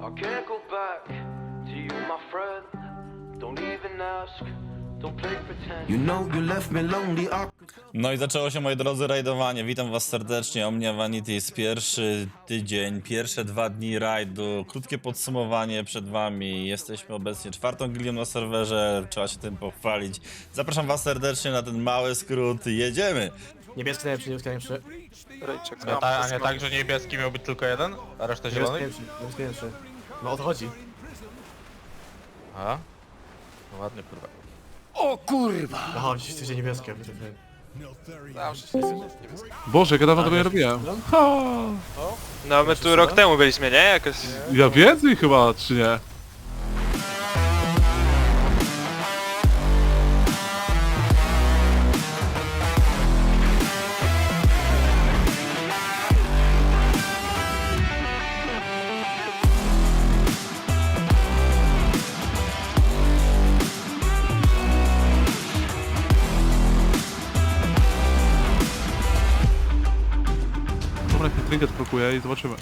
I can't go back to you, my friend. Don't even ask, don't play pretend. You know you left me lonely. I No i zaczęło się, moi drodzy, rajdowanie. Witam was serdecznie, o mnie Vanities. Pierwszy tydzień, pierwsze dwa dni rajdu. Krótkie podsumowanie przed wami. Jesteśmy obecnie czwartą gilią na serwerze, trzeba się tym pochwalić. Zapraszam was serdecznie na ten mały skrót. Jedziemy! Niebieski najlepszy, niebieski najlepszy. A nie, ta, a nie tak, że niebieski miał być tylko jeden, a reszta Niebieski zielony? najlepszy, niebieski najlepszy. No o to chodzi. A? No ładny kurwa. No chodź, jesteście niebieskie. Zawsze się niebieski. Boże, jak ja dawno tego nie robiłem. Ha! No my tu rok temu byliśmy, nie? Jakoś... Ja więcej chyba, czy nie? Jak trinket prokuje i zobaczymy.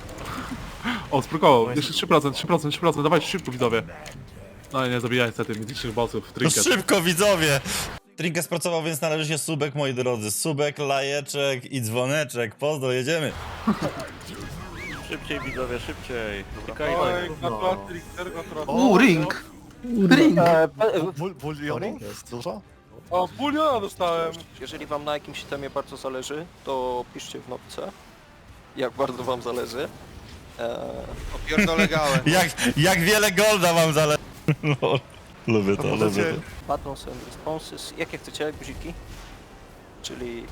O, sprokował. Jeszcze 3%, 3%, 3%. Dawajcie szybko, widzowie. No i nie zabijaj niestety mitycznych bossów. Trinket. szybko, widzowie! Trinkę spracował, więc należy się subek, moi drodzy. Subek, lajeczek i dzwoneczek. Pozdro, jedziemy! Szybciej widzowie, szybciej. Oj, gratulacje, Richter, gratulacje. U, ring! Ring! Bulion jest. Dużo? O, buliona dostałem. Jeżeli wam na jakimś temie bardzo zależy, to piszcie w notce. Jak bardzo wam zależy. Eee, Opierdolę gałem. Jak, jak wiele golda mam zale... Lol. Lubię to, lubię to. buttons and responses. Jakie chcecie, guziki? Czyli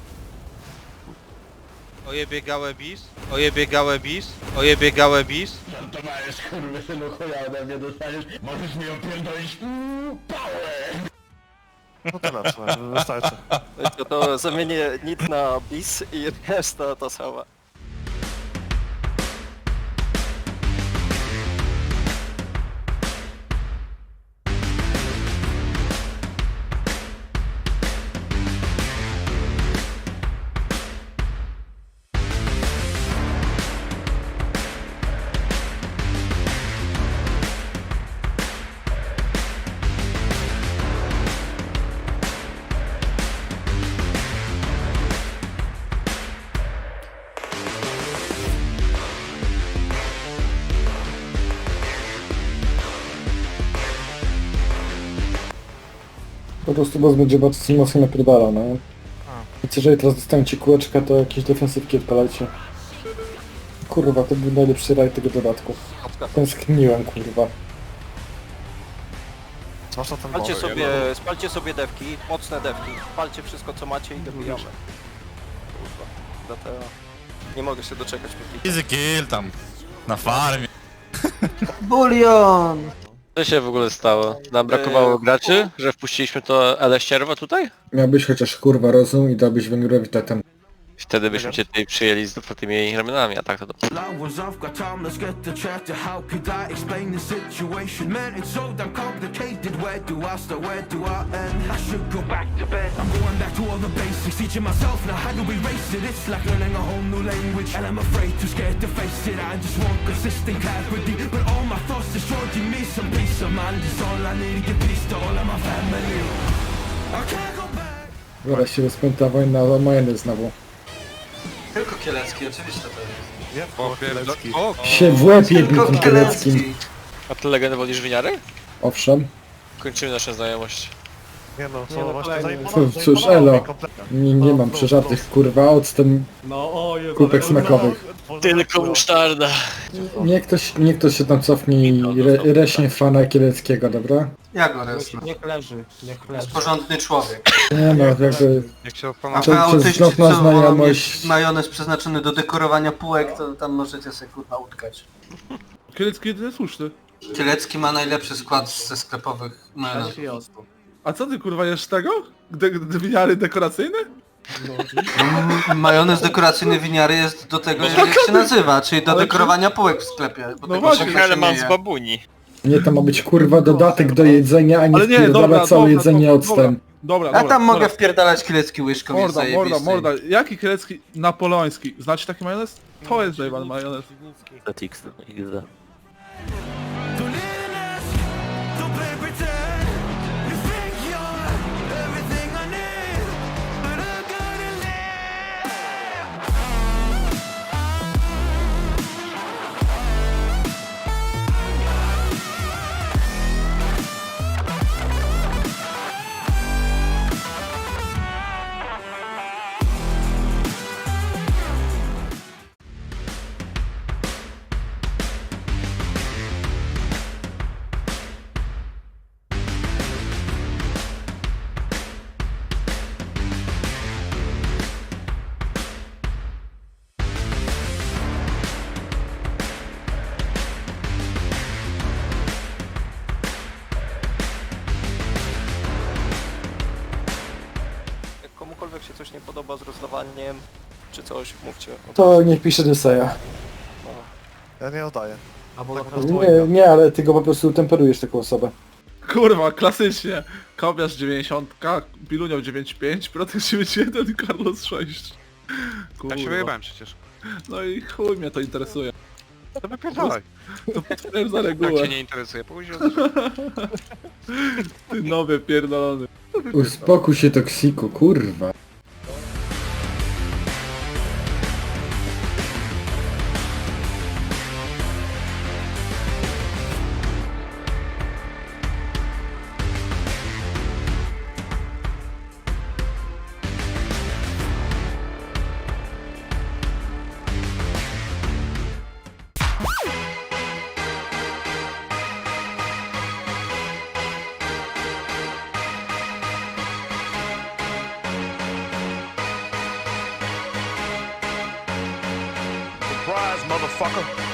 Ojebie gałę bis, ojebie gałę bis, ojebie gałę bis. No teraz, wystarczy. to, to zamienię nit na bis i reszta to sama. Po prostu boss będzie bardzo mocno napierdalał, no. Więc jeżeli teraz dostaniecie kółeczka, to jakieś defensywki odpalajcie. Kurwa, to był najlepszy rajd tego dodatku. Tęskniłem, kurwa. Zwłaszcza ten Spalcie sobie, spalcie sobie dewki, mocne dewki. Spalcie wszystko co macie i dobijamy. Kurwa, dlatego nie mogę się doczekać póki Easy kill tam. Na farmie. Bulion! Co się w ogóle stało? Nam brakowało graczy, że wpuściliśmy to ele ścierwo tutaj? Miałbyś chociaż kurwa rozum i dałbyś Węgrowi totem. Wtedy byśmy cię tutaj przyjęli z otwartymi ramionami, a tak to... Flowers, I've got time, let's get to chat How could I explain the situation? Man, it's so damn complicated Where do I start, where do I end? I should go back to bed. I'm going back to all the basics Teaching myself now how to erase it? It's like learning a whole new language And I'm afraid, too scared to face it. I just want consistent clarity But all my thoughts destroying me Some peace of mind. Is all I need to give peace to all of my family. I can't go back. Zaraz się rozpęta wojna o majonez znowu. Tylko kielecki, oczywiście to jest. Opierdol... O, Się w łeb jednym tym kieleckim. A ty legendę wolisz winiary? Owszem. Kończymy naszą znajomość. Nie no, Nie co, no, właśnie kolejny. zaimponował- Cóż, cóż, elo. kompletnie. Nie, nie mam przeżartych kurwa octem No o Jezu. kubek ale- smakowych. Tylko musztarda. Nie ktoś, nie ktoś się tam cofnie i re, reśnie fana kieleckiego, dobra? Ja go resnę. Niech leży, niech leży. Porządny człowiek. Nie no, jakby jak się A opana... Przez- wy przez autyści, co wolą znajomość- mieć majonez przeznaczony do dekorowania półek, to tam możecie sobie kurwa utkać. Kielecki jedyny słuszny. Kielecki ma najlepszy skład ze sklepowych majonezów. Leży. A co ty kurwa jesz tego? De de winiary dekoracyjne? M- Majonez dekoracyjny winiary jest do tego, jak się nazywa, czyli do Ale dekorowania półek w sklepie. Bo No tego właśnie. się Ale mam z babuni. nie to ma być kurwa dodatek do jedzenia, a nie nie, wpierdala dobra, całe jedzenie dobra, octem. Dobra, Ja dobra. tam mogę dobra. wpierdalać kielecki łyżką, jest Morda, morda, zajebisty. morda. Jaki kielecki napoleoński? Znacie taki majonez? To jest zajebany majonez. ZX, XD. Się nie podoba z rozdawaniem, czy coś, mówcie. To niech pisze Desaja. Ja nie oddaję. Albo Tak na Nie, nie, ale ty go po prostu temperujesz taką osobę. Kurwa, klasycznie. Kobiarz 90, Pilunią 9,5, Protek 9,1 i Carlos 6. Kurwa. Ja się wyjebałem przecież. No i chuj mnie to interesuje. To wypierdalaj. To potwierdzam za regułę. cię nie interesuje, później Ty nowy pierdolony. Uspokój się toksiku, kurwa. Motherfucker.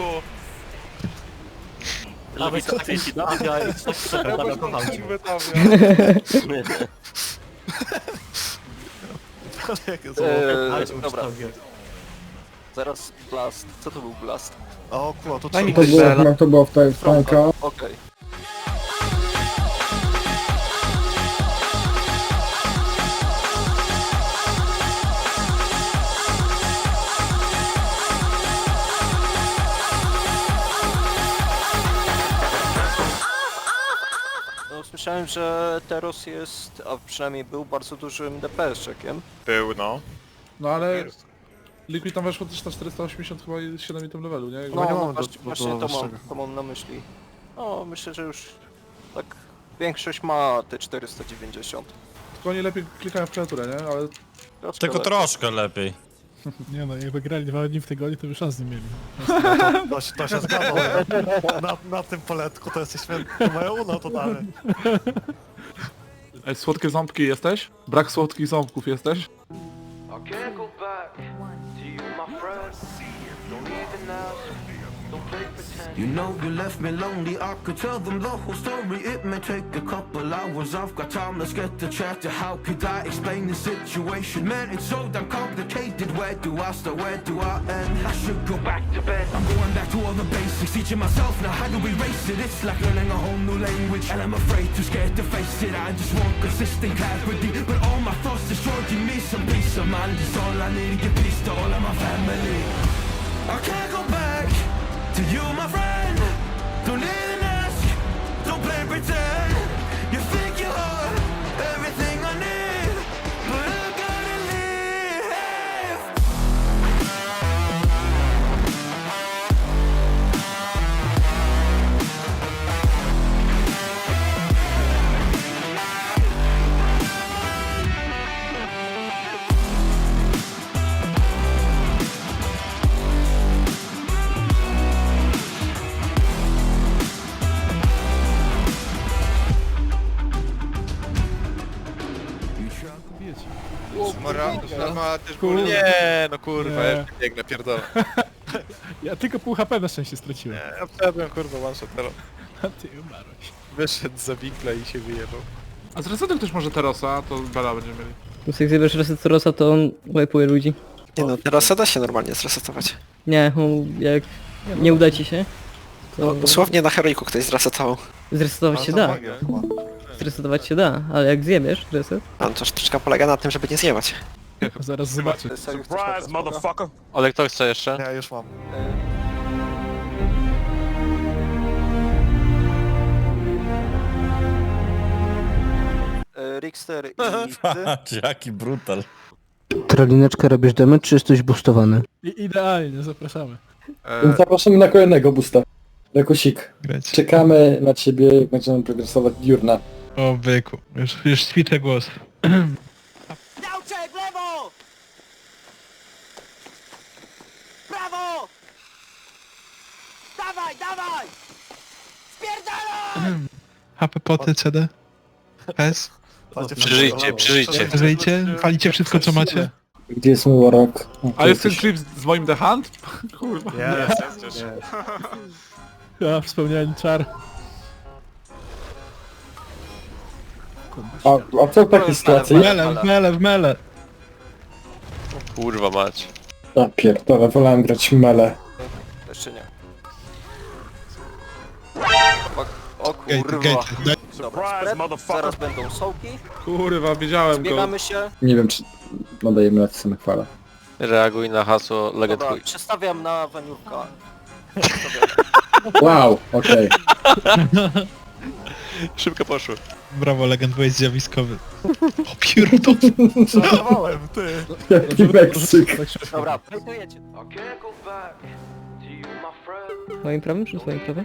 Dałeś mi tego! Nawet statyści, Dawia i coś czeka, Dawia kocham cię. Eee, Ale cię dobra, zaraz blast. Co to był blast? O kurwa, to Daj mi To było, no, to było w tej. Okej. Słyszałem, że Teros jest, a przynajmniej był bardzo dużym DPS-czekiem. Był, no. No ale... Liquid tam weszło też na 480 chyba i 7 item levelu, nie? No, nie no mam właśnie, do- właśnie do to, mam, wyższego. to mam na myśli. No, myślę, że już tak większość ma te 490. Tylko oni lepiej klikają w kreaturę, nie? Ale Troszkę Tylko lepiej. troszkę lepiej. Nie no, jakby grali dwa dni w tygodniu, to by szans nie mieli. To, się- to się zgadza. Na, na tym poletku to jesteśmy moje uno totalnie. Ej, słodkie ząbki jesteś? Brak słodkich ząbków jesteś? I You know you left me lonely, I could tell them the whole story It may take a couple hours, I've got time, let's get to chat How could I explain the situation? Man, it's so damn complicated Where do I start, where do I end? I should go back to bed I'm going back to all the basics, teaching myself now how to erase it It's like learning a whole new language And I'm afraid, too scared to face it I just want consistent clarity But all my thoughts destroyed, give me some peace of mind It's all I need to get peace to all of my family I can't go back to you, my friend. Mora też. Nie, no kurwa, Nie. ja biegnę, pierdolę. Ja tylko pół HP na szczęście straciłem. Ja wszedłem kurwa one shot, teraz A ty umarłeś. wyszedł za bikla i się wyjebał. A z resetem też może Terosa, to Bela będziemy mieli. Jak zjebiesz reset Rosa, to on łapuje ludzi. Nie no, teraz da się normalnie zresetować. Nie, on, jak nie uda ci się, to Dosłownie na heroiku ktoś zresetował. zresetować się da. Zresetować się da, ale jak zjebiesz reset, A to sztuczka polega na tym, żeby nie zjebać. Zaraz zobaczę. Surprise, motherfucker. Ale kto chce jeszcze? Ja już mam. Rickster i Patrz, jaki brutal. Tralineczkę robisz damage, czy jesteś boostowany? I idealnie, zapraszamy. E, Zapraszamy na kolejnego busta. Rekusik. Grać. Czekamy na ciebie, jak będziemy progresować diurna. O byku, już, już ćwiczę głos. HP poty, CD? S? Przeżyjcie, przeżyjcie. Żyjcie? Palicie wszystko co macie? Gdzie jest mój warok? a jest ten klip z, z moim The Hunt? Kurwa. Jest, jest. Ja wspomniałem czar. A, a co w takiej sytuacji? W mele, w mele, w mele. Kurwa mać. Ja pierdolę, wolałem grać mele. Jeszcze nie. O, kurwa. Dobra, spread. Zaraz będą sołki. Kurwa, wiedziałem go. Zbiegamy się. Nie wiem, czy nadajemy na te same chwale. Reaguj na hasło Legend Dobra, Chuj. przestawiam na waniurka. Wow, okej. Szybko poszło. Brawo, legend byłeś zjawiskowy. O pierdol. Żartowałem, ty. Jaki Meksyk. Dobra. I my friend. Moim prawem czy swoim prawem?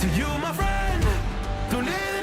to you, my friend. Don't even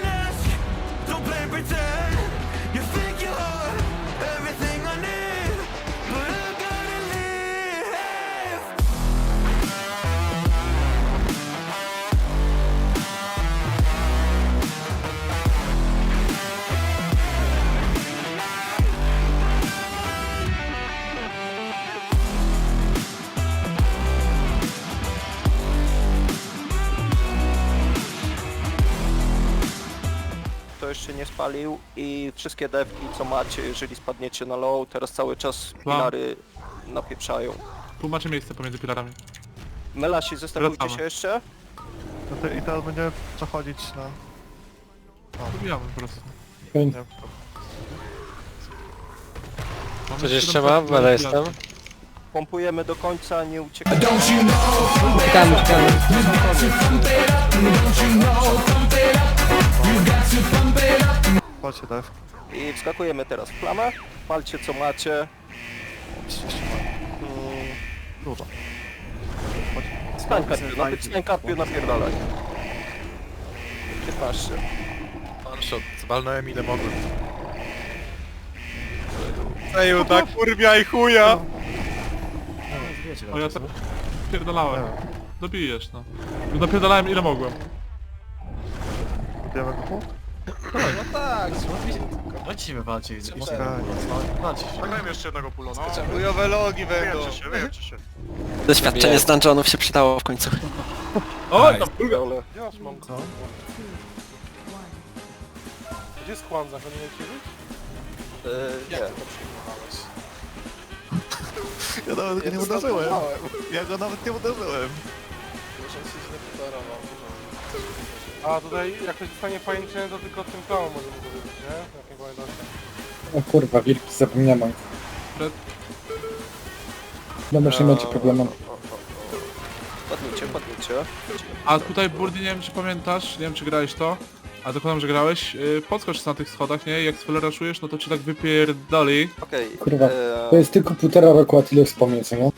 nie spalił i wszystkie dewki co macie, jeżeli spadniecie na low, teraz cały czas pilary napieprzają. Tu macie miejsce pomiędzy filarami. Melasi, zestawujcie Wracamy. się jeszcze. No to, I teraz będziemy przechodzić na... Zabijamy po prostu. Nie, Mamy Coś jeszcze 7 mam? filary. jestem. Pompujemy do końca, nie uciekajcie. Czekamy, czekamy. Chodźcie, Dev. I wskakujemy teraz w plamę. Palcie co macie. O, 30 ma. Mm, Dużo. Stań karpiu, napier- stań karpiu, napierdalaj. 15. One zwalnąłem ile mogłem. Eju, tak kurwia i chuja! O ja tak pierdolałem. Dobijesz no. Napierdalałem ile mogłem. Bijemy go? Okej. Zagrajmy jeszcze jednego pulo, no. Chujowe logi będą. Się, się. Doświadczenie z dungeonów się przydało w końcu. O, tam druga. Ja mam co? Gdzie jest Kwanza? To nie leci? Yy, nie. Ja nawet go nie uderzyłem. Ja go nawet nie uderzyłem. A tutaj jak ktoś zostanie pajęczny, to tylko tym klamą możemy powiedzieć, nie? Jak nie pamiętacie. O kurwa, wilki, zapomniałem. Dobra, że nie macie problemu. Padnijcie, padnijcie. A tutaj Burdy, nie wiem czy pamiętasz, nie wiem czy grałeś to, a zakładam, że grałeś. Yy, podskocz na tych schodach, nie? Jak sfeleraszujesz, no to ci tak wypierdoli. Okej. Kurwa, e, To jest tylko półtora roku, a tyle wspomnień, co nie?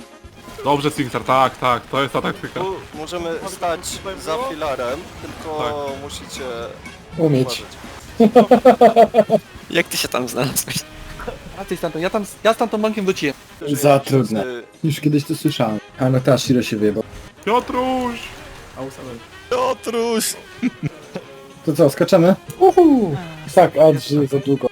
Dobrze, Singstar, tak, tak, to jest ta taktyka. tu możemy stać za filarem, tylko Tak. musicie Umieć. uważać. Jak ty się tam znalazłeś? A ty stamtąd, ja tam, ja stamtąd bankiem wróciłem. Za trudne. Już kiedyś to słyszałem. A no ta Shiro się wyjebał. Piotruś! Piotruś! To co, skaczemy? Uhu! Tak, a że za długo.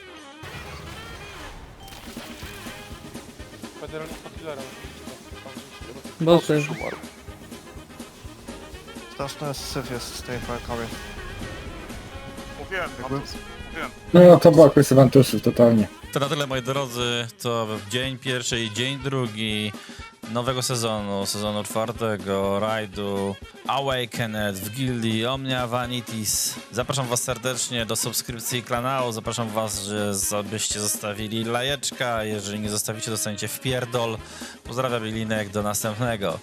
Boże. Straszny syf jest z tymi pająkami. Mówiłem, Jakby... No, no to była kwestia totalnie. To na tyle moi drodzy, to dzień pierwszy i dzień drugi nowego sezonu, sezonu czwartego, rajdu Awakened w gildii Omnia Vanities. Zapraszam was serdecznie do subskrypcji kanału, zapraszam was, że abyście zostawili lajeczka, jeżeli nie zostawicie, dostaniecie w pierdol. Pozdrawiam Linek, do następnego.